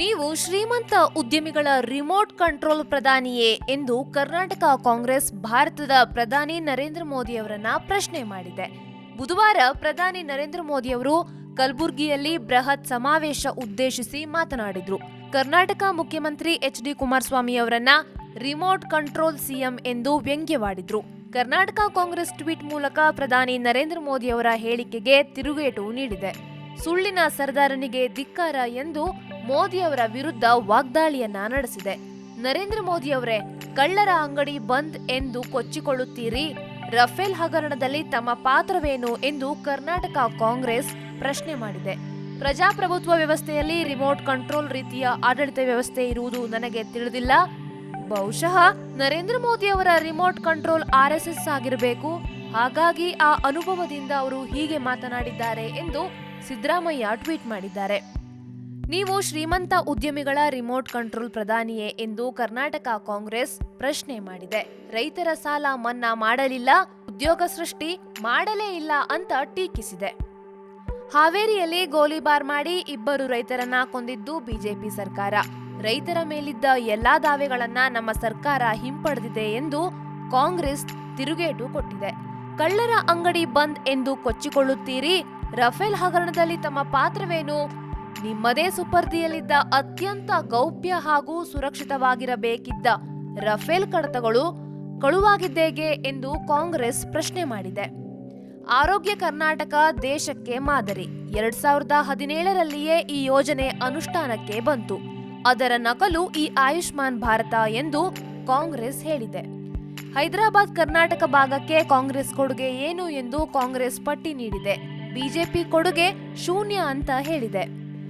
ನೀವು ಶ್ರೀಮಂತ ಉದ್ಯಮಿಗಳ ರಿಮೋಟ್ ಕಂಟ್ರೋಲ್ ಪ್ರಧಾನಿಯೇ ಎಂದು ಕರ್ನಾಟಕ ಕಾಂಗ್ರೆಸ್ ಭಾರತದ ಪ್ರಧಾನಿ ನರೇಂದ್ರ ಮೋದಿ ಅವರನ್ನ ಪ್ರಶ್ನೆ ಮಾಡಿದೆ. ಬುಧವಾರ ಪ್ರಧಾನಿ ನರೇಂದ್ರ ಮೋದಿ ಅವರು ಕಲಬುರ್ಗಿಯಲ್ಲಿ ಬೃಹತ್ ಸಮಾವೇಶ ಉದ್ದೇಶಿಸಿ ಮಾತನಾಡಿದ್ರು. ಕರ್ನಾಟಕ ಮುಖ್ಯಮಂತ್ರಿ ಎಚ್ ಡಿ ಕುಮಾರಸ್ವಾಮಿ ಅವರನ್ನ ರಿಮೋಟ್ ಕಂಟ್ರೋಲ್ ಸಿಎಂ ಎಂದು ವ್ಯಂಗ್ಯವಾಡಿದ್ರು. ಕರ್ನಾಟಕ ಕಾಂಗ್ರೆಸ್ ಟ್ವೀಟ್ ಮೂಲಕ ಪ್ರಧಾನಿ ನರೇಂದ್ರ ಮೋದಿ ಅವರ ಹೇಳಿಕೆಗೆ ತಿರುಗೇಟು ನೀಡಿದೆ. ಸುಳ್ಳಿನ ಸರ್ದಾರನಿಗೆ ಧಿಕ್ಕಾರ ಎಂದು ಮೋದಿ ಅವರ ವಿರುದ್ಧ ವಾಗ್ದಾಳಿಯನ್ನ ನಡೆಸಿದೆ. ನರೇಂದ್ರ ಮೋದಿ ಅವರೇ, ಕಳ್ಳರ ಅಂಗಡಿ ಬಂದ್ ಎಂದು ಕೊಚ್ಚಿಕೊಳ್ಳುತ್ತೀರಿ? ರಫೇಲ್ ಹಗರಣದಲ್ಲಿ ತಮ್ಮ ಪಾತ್ರವೇನು ಎಂದು ಕರ್ನಾಟಕ ಕಾಂಗ್ರೆಸ್ ಪ್ರಶ್ನೆ ಮಾಡಿದೆ. ಪ್ರಜಾಪ್ರಭುತ್ವ ವ್ಯವಸ್ಥೆಯಲ್ಲಿ ರಿಮೋಟ್ ಕಂಟ್ರೋಲ್ ರೀತಿಯ ಆಡಳಿತ ವ್ಯವಸ್ಥೆ ಇರುವುದು ನನಗೆ ತಿಳಿದಿಲ್ಲ. ಬಹುಶಃ ನರೇಂದ್ರ ಮೋದಿ ಅವರ remote control R S S ಆಗಿರಬೇಕು. ಹಾಗಾಗಿ ಆ ಅನುಭವದಿಂದ ಅವರು ಹೀಗೆ ಮಾತನಾಡಿದ್ದಾರೆ ಎಂದು ಸಿದ್ದರಾಮಯ್ಯ ಟ್ವೀಟ್ ಮಾಡಿದ್ದಾರೆ. ನೀವು ಶ್ರೀಮಂತ ಉದ್ಯಮಿಗಳ ರಿಮೋಟ್ ಕಂಟ್ರೋಲ್ ಪ್ರಧಾನಿಯೇ ಎಂದು ಕರ್ನಾಟಕ ಕಾಂಗ್ರೆಸ್ ಪ್ರಶ್ನೆ ಮಾಡಿದೆ. ರೈತರ ಸಾಲ ಮನ್ನಾ ಮಾಡಲಿಲ್ಲ, ಉದ್ಯೋಗ ಸೃಷ್ಟಿ ಮಾಡಲೇ ಇಲ್ಲ ಅಂತ ಟೀಕಿಸಿದೆ. ಹಾವೇರಿಯಲ್ಲಿ ಗೋಲಿಬಾರ್ ಮಾಡಿ ಇಬ್ಬರು ರೈತರನ್ನ ಕೊಂದಿದ್ದು ಬಿಜೆಪಿ ಸರ್ಕಾರ. ರೈತರ ಮೇಲಿದ್ದ ಎಲ್ಲಾ ದಾವೆಗಳನ್ನ ನಮ್ಮ ಸರ್ಕಾರ ಹಿಂಪಡೆದಿದೆ ಎಂದು ಕಾಂಗ್ರೆಸ್ ತಿರುಗೇಟು ಕೊಟ್ಟಿದೆ. ಕಳ್ಳರ ಅಂಗಡಿ ಬಂದ್ ಎಂದು ಕೊಚ್ಚಿಕೊಳ್ಳುತ್ತೀರಿ, ರಫೇಲ್ ಹಗರಣದಲ್ಲಿ ತಮ್ಮ ಪಾತ್ರವೇನು? ನಿಮ್ಮದೇ ಸುಪರ್ದಿಯಲ್ಲಿದ್ದ ಅತ್ಯಂತ ಗೌಪ್ಯ ಹಾಗೂ ಸುರಕ್ಷಿತವಾಗಿರಬೇಕಿದ್ದ ರಫೇಲ್ ಕಡತಗಳು ಕಳುವಾಗಿದ್ದೇಗೆ ಎಂದು ಕಾಂಗ್ರೆಸ್ ಪ್ರಶ್ನೆ ಮಾಡಿದೆ. ಆರೋಗ್ಯ ಕರ್ನಾಟಕ ದೇಶಕ್ಕೆ ಮಾದರಿ. ಎರಡ್ ಸಾವಿರದ ಹದಿನೇಳರಲ್ಲಿಯೇ ಈ ಯೋಜನೆ ಅನುಷ್ಠಾನಕ್ಕೆ ಬಂತು. ಅದರ ನಕಲು ಈ ಆಯುಷ್ಮಾನ್ ಭಾರತ ಎಂದು ಕಾಂಗ್ರೆಸ್ ಹೇಳಿದೆ. ಹೈದರಾಬಾದ್ ಕರ್ನಾಟಕ ಭಾಗಕ್ಕೆ ಕಾಂಗ್ರೆಸ್ ಕೊಡುಗೆ ಏನು ಎಂದು ಕಾಂಗ್ರೆಸ್ ಪಟ್ಟಿ ನೀಡಿದೆ. ಬಿಜೆಪಿ ಕೊಡುಗೆ ಶೂನ್ಯ ಅಂತ ಹೇಳಿದೆ.